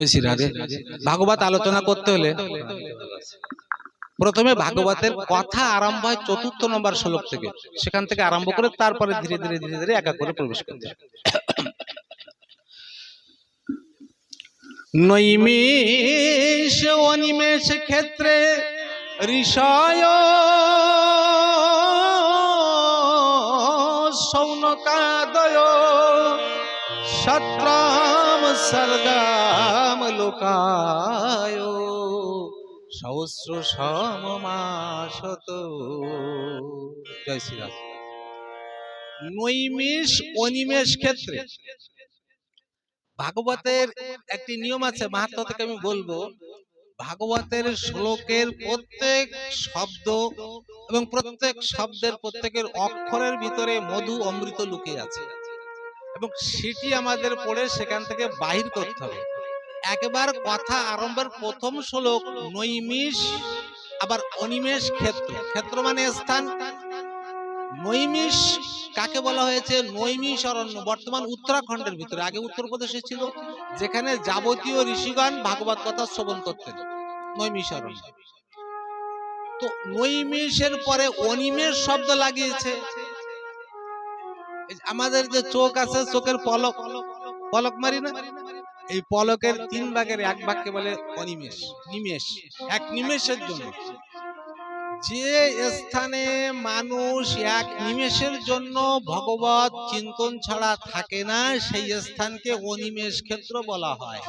শ্রী রাধে ভাগবত আলোচনা করতে হলে প্রথমে ভাগবতের কথা আরম্ভ হয় চতুর্থ নম্বর শ্লোক থেকে সেখান থেকে আরম্ভ করে তারপরে ধীরে ধীরে ধীরে ধীরে একা করে প্রবেশ করতে। নৈমিষ অনিমেষ ক্ষেত্রে ঋষয় সৌনকাদয় সত্রাম সর্গাম লোকায় সহস্র সমমাসত জয় নৈমিষ অনিমেষ ক্ষেত্রে ভাগবতের একটি নিয়ম আছে মাহাত্ম থেকে আমি বলব ভাগবতের শ্লোকের প্রত্যেক শব্দ এবং প্রত্যেক শব্দের প্রত্যেকের অক্ষরের ভিতরে মধু অমৃত লুকিয়ে আছে এবং সেটি আমাদের পড়ে সেখান থেকে বাহির করতে হবে। একবার কথা আরম্ভের প্রথম শ্লোক, নৈমিষ, আবার অনিমেষ ক্ষেত্র। ক্ষেত্র মানে স্থান। নৈমিষ কাকে বলা হয়েছে? নৈমিষ অরণ্য, বর্তমান উত্তরাখণ্ডের ভিতরে। আগে উত্তরপ্রদেশে ছিল, যেখানে যাবতীয় ঋষিগণ ভাগবত কথা শ্রবণ করতেন। নৈমিষ অরণ্য। তো নৈমিষের পরে অনিমেষ শব্দ লাগিয়েছে। আমাদের যে চোখ আছে, চোখের পলক পলক মারি না? এই পলকের তিন ভাগের এক ভাগকে বলে অনিমেষ, নিমেষ, এক নিমেষের জন্য। যে স্থানে মানুষ এক নিমেষের জন্য ভগবত চিন্তন ছাড়া থাকে না, সেই স্থানকে অনিমেষ ক্ষেত্র বলা হয়।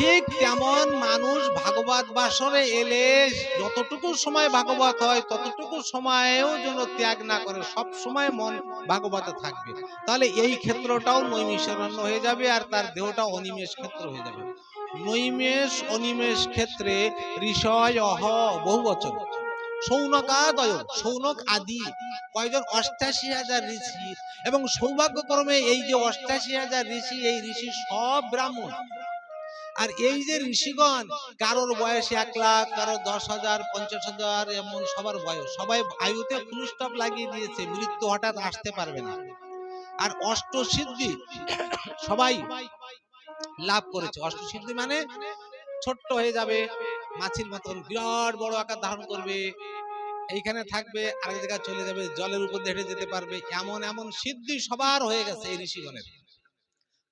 ঠিক তেমন মানুষ ভাগবত বাসরে এলে যতটুকু সময় ভাগবত হয়, ততটুকু সময়েও যেন ত্যাগ না করে, সব সময় মন ভাগবতে থাকবে। তাহলে এই ক্ষেত্রটাও নৈমিষারণ্য হয়ে যাবে আর তার দেহটা অনিমেষ ক্ষেত্র হয়ে যাবে। নৈমেষ অনিমেষ ক্ষেত্রে ঋষয় অহ বহু বচন সৌনকাদয় সৌনক আদি, কয়জন? অষ্টাশি হাজার ঋষি। এবং সৌভাগ্যক্রমে এই যে অষ্টাশি হাজার ঋষি, এই ঋষি সব ব্রাহ্মণ। আর এই যে ঋষিগণ কারোর বয়স এক লাখ কারোর দশ হাজার পঞ্চাশ হাজার এমন সবার বয়স। সবাই আয়ুতে ফুল স্টপ লাগিয়ে দিয়েছে মৃত্যু হঠাৎ আসতে পারবে না। আর অষ্টসিদ্ধি সবাই লাভ করেছে। অষ্টসিদ্ধি মানে ছোট্ট হয়ে যাবে মাছির মতন বিরাট বড় আকার ধারণ করবে। এইখানে থাকবে আরেক জায়গায় চলে যাবে জলের উপর হেঁটে যেতে পারবে। এমন এমন সিদ্ধি সবার হয়ে গেছে এই ঋষিগণের।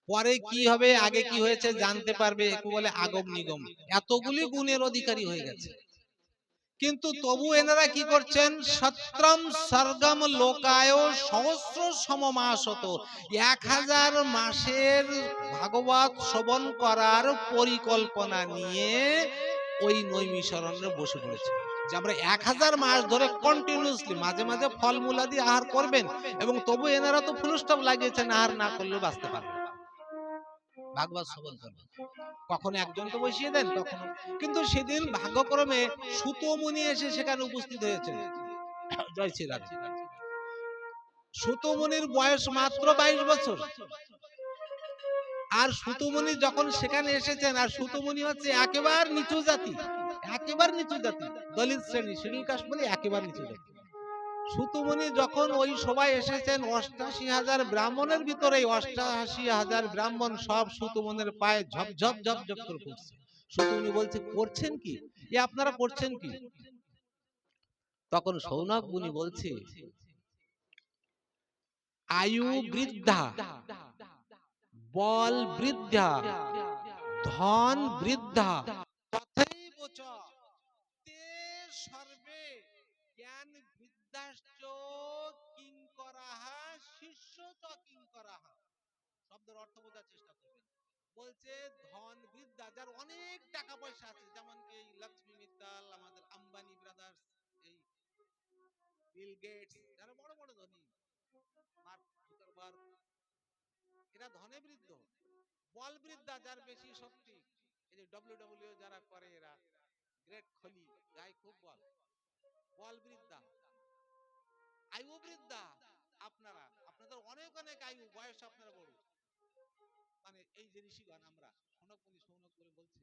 পরে কি হবে আগে কি হয়েছে জানতে পারবে একটু বলে আগম নিগম এতগুলি গুণের অধিকারী হয়ে গেছে। কিন্তু তবু এনারা কি করছেন? সত্রম সর্গম লোকায় সহস্র সমমাসত। এক হাজার মাসের ভাগবত শ্রবণ করার পরিকল্পনা নিয়ে ওই নৈমিশরণ্যে বসে পড়েছে। যে আমরা এক হাজার মাস ধরে কন্টিনিউসলি মাঝে মাঝে ফলমূলাদি আহার করবেন এবং তবু এনারা তো ফুল স্টপ লাগিয়েছেন আহার না করলেও বাঁচতে পারবেন। ভাগবত শ্রবণ করবেন কখনো একজন তো বসিয়ে দেন, কখনো কিন্তু সেদিন ভাগ্যক্রমে সুতমুনি এসে সেখানে উপস্থিত হয়েছে। জয় শ্রীরাম। সুতমুনির বয়স মাত্র বাইশ বছর। আর সুতমুনি যখন সেখানে এসেছেন, আর সুতমুনি হচ্ছে একেবারে নিচু জাতি, একেবারে নিচু জাতি, দলিত শ্রেণি শিডিউল কাস্ট বলে একেবারে নিচু জাতি। সুতমুনি যখন ওই সবাই এসেছেন, অষ্টাশি হাজার ব্রাহ্মণের ভিতরে অষ্টাশি হাজার ব্রাহ্মণ সব সুতমনের পায়ে ঝপ ঝপ ঝপ ঝপ করে পড়ছে সুতমুনি বলছে, করছেন কি? এ আপনারা করছেন কি? তখন সৌনক মুনি বলছে, আয়ু বৃদ্ধা, বল বৃদ্ধা, ধন বৃদ্ধা চ তে সর্বে জ্ঞান বৃদ্ধাশ্চ কিঙ্করাহ চ কিঙ্করাহ শব্দের অর্থ বোঝার চেষ্টা করবেন। বলছে ধন যার অনেক টাকা পয়সা আছে, যেমন কি লক্ষ্মী মিত্তাল, আমাদের আম্বানি ব্রাদার্স এই বিল গেটস যারা বড় বড় ধনী। মার্ক জুকারবার্গ এরা ধনে বৃদ্ধ বল বৃদ্ধা যার বেশি শক্তি। এই যে ডব্লিউ যারা করে, এরা গ্রেট খুব বল। বল বৃদ্ধা আয়ু বৃদ্ধা আপনারা। অনেক অনেক আয়ু বয়স আপনারা বড় মানে এই যে ঋষিগণ আমরা সনকমণি সৌনক করে বলছে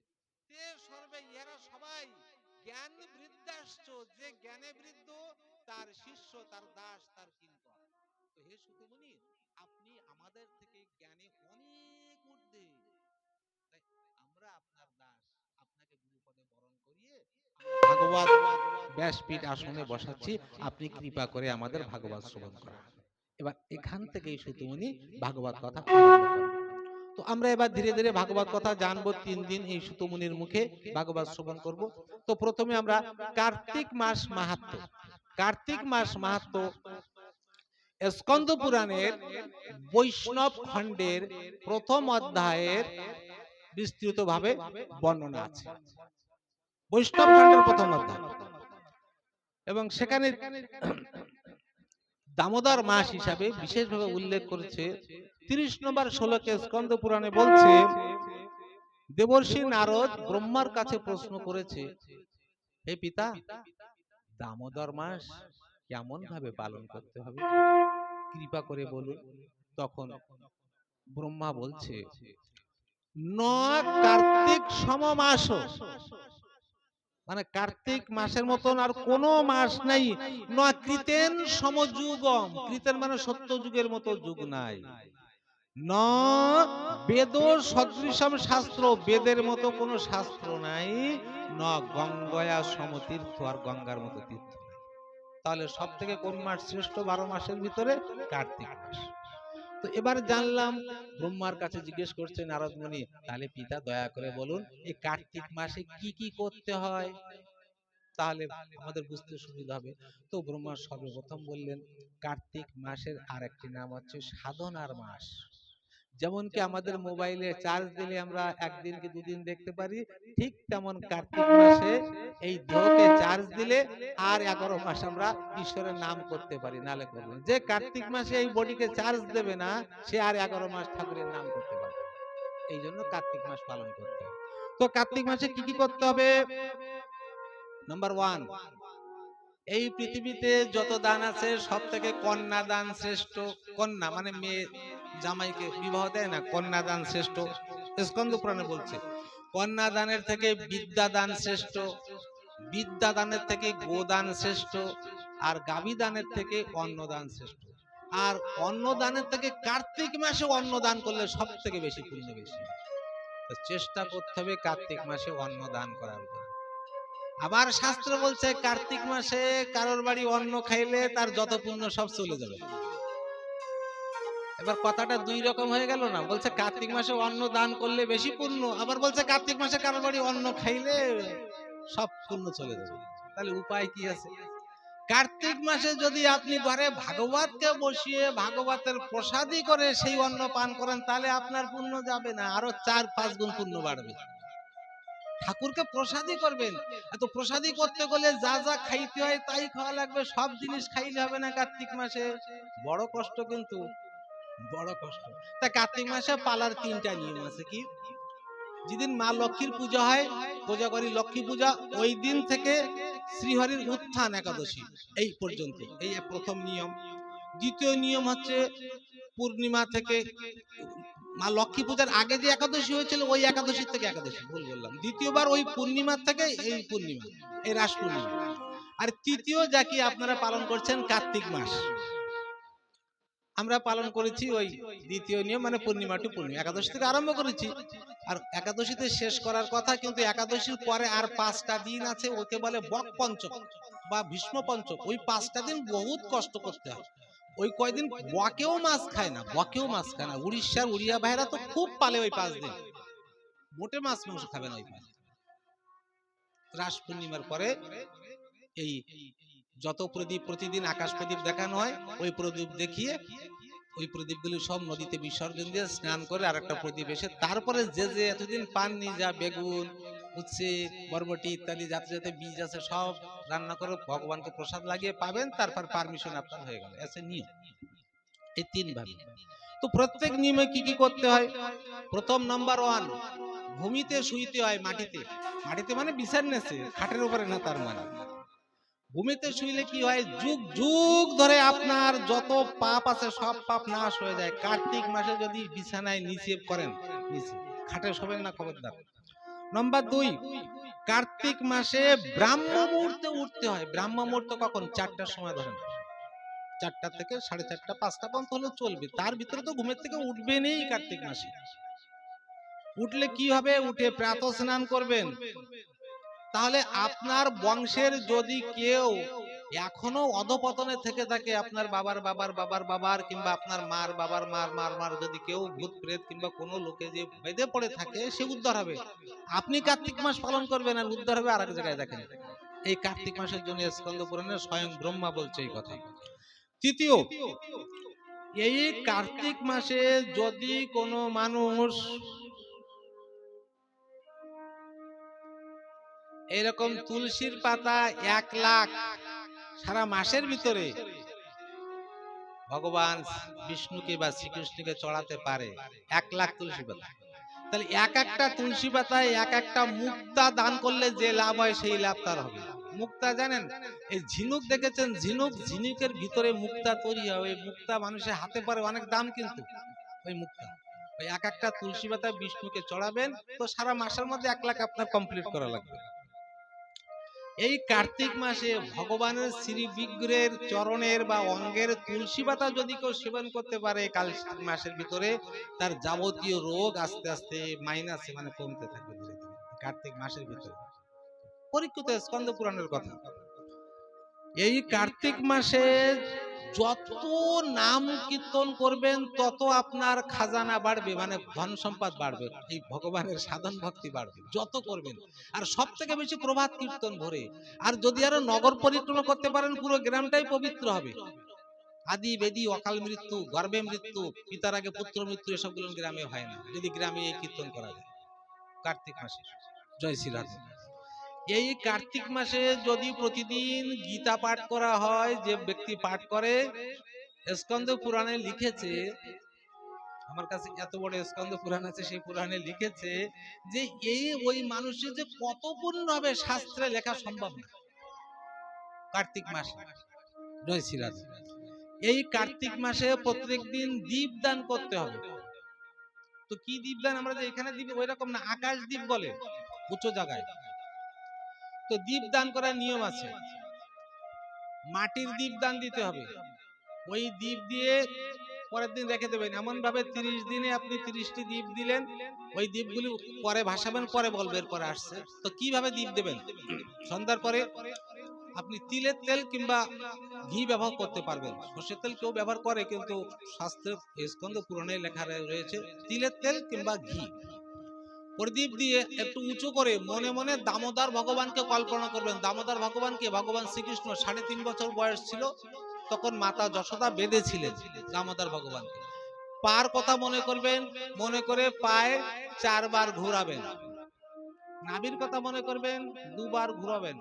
তে সর্বে এরা সবাই জ্ঞান বৃদ্ধাশ্চ যে জ্ঞানে বৃদ্ধ তার শিষ্য তার দাস তার কিঙ্কর। তো হে সুতমণি আপনি আমাদের থেকে জ্ঞানে অনেক ঊর্ধ্বে। আমরা আপনার দাস আপনাকে গুরুপদে বরণ করিয়ে ভাগবত ব্যাসপীঠ আসনে বসাচ্ছি। আপনি কৃপা করে আমাদের ভাগবত শ্রবণ করান। এবার এখান থেকে এই সুতমণি ভাগবত কথা তো আমরা এবার ধীরে ধীরে ভাগবত কথা জানব তিন দিন এই সুতমুনির মুখে ভাগবত শ্রবণ করব। তো প্রথমে আমরা কার্তিক মাস মাহাত্ম কার্তিক মাস মাহাত্ম স্কন্দ পুরাণের বৈষ্ণব খণ্ডের প্রথম অধ্যায়ের বিস্তৃতভাবে বর্ণনা আছে। বৈষ্ণব খণ্ডের প্রথম অধ্যায়। এবং সেখানে দামোদর মাস হিসাবে বিশেষভাবে উল্লেখ করেছে তিরিশ নম্বর শ্লোকে স্কন্দ পুরাণে বলছে দেবর্ষি নারদ ব্রহ্মার কাছে প্রশ্ন করেছে হে পিতা দামোদর মাস কেমন ভাবে পালন করতে হবে? কৃপা করে বলুন তখন ব্রহ্মা বলছে ন কার্তিক সমমাস মানে কার্তিক মাসের মতন আর কোনো মাস নাই। ন কৃতেন সমযুগম। কৃতেন মানে সত্য যুগের মতো যুগ নাই। ন বেদ সদৃশম শাস্ত্র। বেদের মতো কোনো শাস্ত্র নাই। ন গঙ্গয়া সমতীর্থ আর গঙ্গার মতো তীর্থ নাই। তাহলে সব থেকে কোন মাস শ্রেষ্ঠ? বারো মাসের ভিতরে কার্তিক মাস। তো এবার জানলাম, ব্রহ্মার কাছে জিজ্ঞেস করছে নারদ মুনি তাহলে পিতা দয়া করে বলুন, এই কার্তিক মাসে কি কি করতে হয়? তাহলে আমাদের বুঝতে সুবিধা হবে। তো ব্রহ্মা সর্বপ্রথম বললেন, কার্তিক মাসের আর একটি নাম হচ্ছে সাধনার মাস। যেমন কি আমাদের মোবাইলে চার্জ দিলে আমরা একদিন কি দুদিন দেখতে পারি? ঠিক তেমন কার্তিক মাসে এই দেহকে চার্জ দিলে আর এগারো মাস আমরা ঈশ্বরের নাম করতে পারি নালে করবেন। যে কার্তিক মাসে এই বডিকে চার্জ দেবে না সে আর এগারো মাস ঠাকুরের নাম করতে পারবে। না। এই জন্য কার্তিক মাস পালন করতে হবে। তো কার্তিক মাসে কি কি করতে হবে? নাম্বার ওয়ান এই পৃথিবীতে যত দান আছে সব থেকে কন্যা দান শ্রেষ্ঠ। কন্যা মানে মেয়ে। জামাইকে বিবাহ দেয় না কন্যা দান শ্রেষ্ঠ। স্কন্দ পুরাণে বলছে কন্যা দানের থেকে বিদ্যা দান শ্রেষ্ঠ বিদ্যা দানের থেকে গোদান শ্রেষ্ঠ, আর গাভী দানের থেকে অন্নদান শ্রেষ্ঠ। আর অন্নদানের থেকে কার্তিক মাসে অন্নদান করলে সব থেকে বেশি পুণ্য বেশি। চেষ্টা করতে হবে কার্তিক মাসে অন্ন দান করার আবার শাস্ত্র বলছে, কার্তিক মাসে কারোর বাড়ি অন্ন খাইলে তার যত পুণ্য সব চলে যাবে। এবার কথাটা দুই রকম হয়ে গেল না। বলছে, কার্তিক মাসে অন্ন দান করলে বেশি পুণ্য। আবার বলছে, কার্তিক মাসে কারোর বাড়ি অন্ন খাইলে সব পুণ্য চলে যাবে। তাহলে উপায় কি আছে? কার্তিক মাসে যদি আপনি ঘরে ভাগবতকে বসিয়ে ভাগবতের প্রসাদী করে সেই অন্ন পান করেন, তাহলে আপনার পুণ্য যাবে না। আরও চার, পাঁচ গুণ পুণ্য বাড়বে। ঠাকুরকে প্রসাদই করবেন। এত প্রসাদই করতে গেলে যা যা খাইতে হয় তাই খাওয়া লাগবে, সব জিনিস খাইলে হবে না কার্তিক মাসে। বড় কষ্ট কিন্তু। বড় কষ্ট। তা কার্তিক মাসে পালার তিনটা নিয়ম আছে কি? যেদিন মা লক্ষ্মীর পূজা হয়, পূজা করি লক্ষ্মী পূজা, ওই দিন থেকে শ্রীহরির উত্থান একাদশী, এই পর্যন্ত, এই প্রথম নিয়ম। দ্বিতীয় নিয়ম হচ্ছে পূর্ণিমা থেকে মা লক্ষ্মী পূজার আগে যে একাদশী হয়েছিল, ওই একাদশীর থেকে একাদশী, ভুল বললাম। দ্বিতীয়বার ওই পূর্ণিমার থেকে এই পূর্ণিমা, এই রাস পূর্ণিমা। আর তৃতীয় যা কি আপনারা পালন করছেন, কার্তিক মাস। আমরা পালন করেছি ওই দ্বিতীয় নিয়ম মানে পূর্ণিমা টু পূর্ণিমা একাদশী থেকে আরম্ভ করেছি। আর একাদশীতে শেষ করার কথা কিন্তু একাদশীর পরে আর পাঁচটা দিন আছে ওকে বলে বক পঞ্চক বা ভীষ্ম পঞ্চক। ওই পাঁচটা দিন বহুত কষ্ট করতে হয়। ওই কয়দিন বকেও মাছ খায় না বকেও মাছ খায় না। উড়িষ্যার উড়িয়া ভাইরা তো খুব পালে ওই পাঁচ দিন। মোটে মাছ মাংস খাবে না ওই পাঁচ। রাস পূর্ণিমার পরে এই যত প্রদীপ প্রতিদিন আকাশ প্রদীপ দেখানো হয়, ওই প্রদীপ দেখিয়ে ওই প্রদীপগুলি সব নদীতে বিসর্জন দিয়ে স্নান করে আর একটা প্রদীপ এসে তারপরে যে যে এতদিন পাননি, যা বেগুন, উচ্ছে, বরবটি ইত্যাদি যাতে যাতে বীজ আছে, সব রান্না করে ভগবানকে প্রসাদ লাগিয়ে পাবেন, তারপর পারমিশন আপনার হয়ে গেল। এসে নিয়ম এই তিন ভাবে তো প্রত্যেক নিয়মে কি কি করতে হয়? প্রথম নাম্বার ওয়ান ভূমিতে শুইতে হয় মাটিতে। মাটিতে মানে বিছার নেছে, খাটের উপরে না তার মানে। ভূমিতে শুইলে কি হয়? যুগ যুগ ধরে আপনার যত পাপ আছে, সব পাপ নাশ হয়ে যায়। কার্তিক মাসে যদি বিছানায় নিচে করেন খাটে শোবেন না খবরদার? নম্বর দুই, কার্তিক মাসে ব্রাহ্ম মুহূর্তে উঠতে হয়। ব্রাহ্ম মুহূর্ত কখন? চারটার সময় ধরেন। চারটা থেকে সাড়ে চারটা, পাঁচটা পর্যন্ত হলে চলবে। তার ভিতরে তো ঘুমের থেকে উঠবে নেই কার্তিক মাসে। উঠলে কি হবে? উঠে প্রাত স্নান করবেন। তাহলে আপনার বংশের যদি কেউ এখনও অধপতনে থেকে থাকে আপনার বাবার বাবার বাবার বাবার কিংবা আপনার মার বাবার মার মার মার যদি কেউ ভূত প্রেত কিংবা কোনো লোকে যে বেঁধে পড়ে থাকে সে উদ্ধার হবে। আপনি কার্তিক মাস পালন করবেন আর উদ্ধার হবে আর এক জায়গায় দেখেন। এই কার্তিক মাসের জন্য স্কন্দ পুরাণে স্বয়ং ব্রহ্মা বলছে এই কথা। তৃতীয় এই কার্তিক মাসে যদি কোনো মানুষ এরকম তুলসীর পাতা এক লাখ সারা মাসের ভিতরে ভগবান বিষ্ণুকে বা শ্রীকৃষ্ণকে চড়াতে পারে এক লাখ তুলসী পাতা। তাহলে এক একটা তুলসী পাতায় এক একটা মুক্তা দান করলে যে লাভ হয় সেই লাভ তার হবে। মুক্তা জানেন? এই ঝিনুক দেখেছেন? ঝিনুক ঝিনুকের ভিতরে মুক্তা তৈরি হয়। ওই মুক্তা মানুষের হাতে পারে অনেক দাম কিন্তু। ওই মুক্তা। ওই এক একটা তুলসী পাতা বিষ্ণুকে চড়াবেন, তো সারা মাসের মধ্যে এক লাখ আপনার কমপ্লিট করা লাগবে। এই কার্তিক মাসে ভগবানের শ্রী বিগ্রহের চরণের বা অঙ্গের তুলসী পাতা যদি কেউ সেবন করতে পারে কার্তিক মাসের ভিতরে, তার যাবতীয় রোগ আস্তে আস্তে মাইনাসে মানে কমতে থাকবে ধীরে ধীরে, কার্তিক মাসের ভিতরে। পরীক্ষিত স্কন্দ পুরাণের কথা। এই কার্তিক মাসে যত নাম কীর্তন করবেন, তত আপনার খাজানা বাড়বে মানে ধন সম্পদ বাড়বে, এই ভগবানের সাধন ভক্তি বাড়বে, যত করবেন। আর সব থেকে বেশি প্রভাত কীর্তন ভরে। আর যদি আরও নগর পরিক্রমা করতে পারেন, পুরো গ্রামটাই পবিত্র হবে। আদি, বেদি, অকাল মৃত্যু, গর্ভে মৃত্যু, পিতার আগে পুত্র মৃত্যু, এসবগুলো গ্রামে হয় না। যদি গ্রামে এই কীর্তন করা যায়। কার্তিক মাসে। জয় শ্রী রাধে এই কার্তিক মাসে যদি প্রতিদিন গীতা পাঠ করা হয়, যে ব্যক্তি পাঠ করে স্কন্দ পুরাণে লিখেছে, আমার কাছে এত বড় স্কন্দ পুরাণ আছে, সেই পুরাণে লিখেছে যে এই ওই মানুষের যে কত পূর্ণ হবে শাস্ত্রে লেখা সম্ভব না। কার্তিক মাসে জয় এই কার্তিক মাসে প্রত্যেক দিন দীপ দান করতে হবে। তো কি দীপ দান? আমরা যে এখানে দিব ওই রকম না, আকাশ দ্বীপ বলে উচ্চ জায়গায়। তো দীপ দান করার নিয়ম আছে। মাটির দীপ দান দিতে হবে। ওই দীপ দিয়ে পরের দিন রেখে দেবেন। এমন ভাবে তিরিশ দিনে আপনি তিরিশটি দ্বীপ দিলেন, ওই দ্বীপগুলি পরে ভাসাবেন, পরে বলবে এরপরে আসছে। তো কীভাবে দ্বীপ দেবেন? সন্ধ্যার পরে আপনি তিলের তেল কিংবা ঘি ব্যবহার করতে পারবেন। সর্ষের তেল কেউ ব্যবহার করে, কিন্তু শাস্ত্রের স্কন্দ পুরাণে লেখা রয়েছে, তিলের তেল কিংবা ঘি। প্রদীপ দিয়ে একটু উঁচু করে মনে মনে দামোদর ভগবানকে কল্পনা করবেন। দামোদর ভগবানকে ভগবান শ্রীকৃষ্ণ। সাড়ে তিন বছর বয়স ছিল। তখন মাতা যশোদা বেঁধেছিলেন দামোদর ভগবানকে। পার কথা মনে করবেন, মনে করে পায়ে চারবার ঘোরাবেন। নাবির কথা মনে করবেন, দুবার ঘুরাবেন।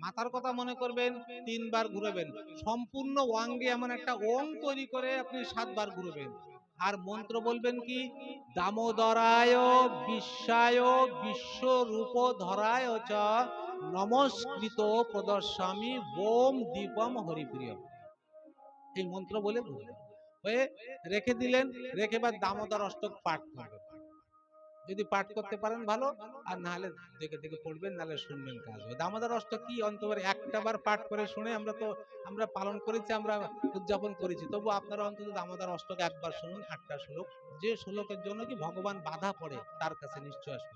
মাথার কথা মনে করবেন, তিনবার ঘুরাবেন। সম্পূর্ণ অঙ্গে এমন একটা ওং তৈরি করে আপনি সাতবার ঘুরবেন। আর মন্ত্র বলবেন কি? দামোদরায় বিশ্বায় বিশ্বরূপ ধরায় চ নমস্কৃত প্রদর্শামী বোম দীপম হরিপ্রিয়। এই মন্ত্র বলে হয়ে রেখে দিলেন, রেখে বা দামোদর অষ্টক পাঠ করবেন। যদি পাঠ করতে পারেন ভালো, আর না হলে দেখে দেখে পড়বেন, নাহলে শুনবেন কাজ হবে। দামোদর অষ্ট কি অন্তরে? একটা বার পাঠ করে শুনে আমরা তো, আমরা পালন করেছি, আমরা উদযাপন করেছি। তবু আপনারা অন্তত দামোদর অষ্টক একবার শুনুন, আটটা শ্লোক। যে শ্লোকের জন্য কি ভগবান বাধা পড়ে, তার কাছে নিশ্চয় আসবে